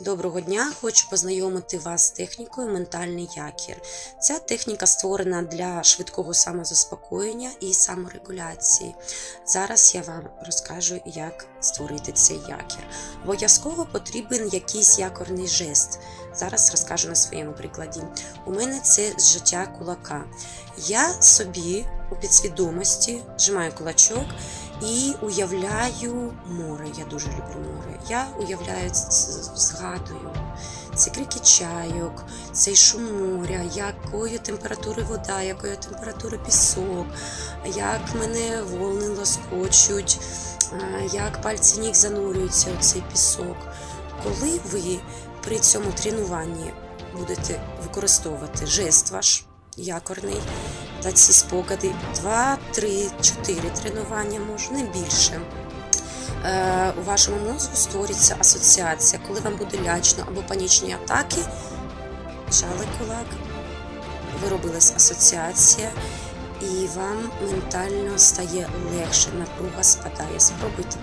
Доброго дня! Хочу познайомити вас з технікою ментальний якір. Ця техніка створена для швидкого самозаспокоєння і саморегуляції. Зараз я вам розкажу, як створити цей якір. Обов'язково потрібен якийсь якорний жест. Зараз розкажу на своєму прикладі. У мене це зжаття кулака. Я собі у підсвідомості зжимаю кулачок і уявляю море. Я дуже люблю море. Я уявляю, згадую ці крики чайок, цей шум моря, якої температури вода, якої температури пісок, як мене волни лоскочуть, як пальці ніг занурюються у цей пісок. Коли ви при цьому тренуванні будете використовувати жест ваш якорний та ці спогади, 2, 3, 4 тренування, може, не більше. Е, у вашому мозку створюється асоціація, коли вам буде лячно або панічні атаки, жали кулак, виробилась асоціація, і вам ментально стає легше, напруга спадає. Спробуйте,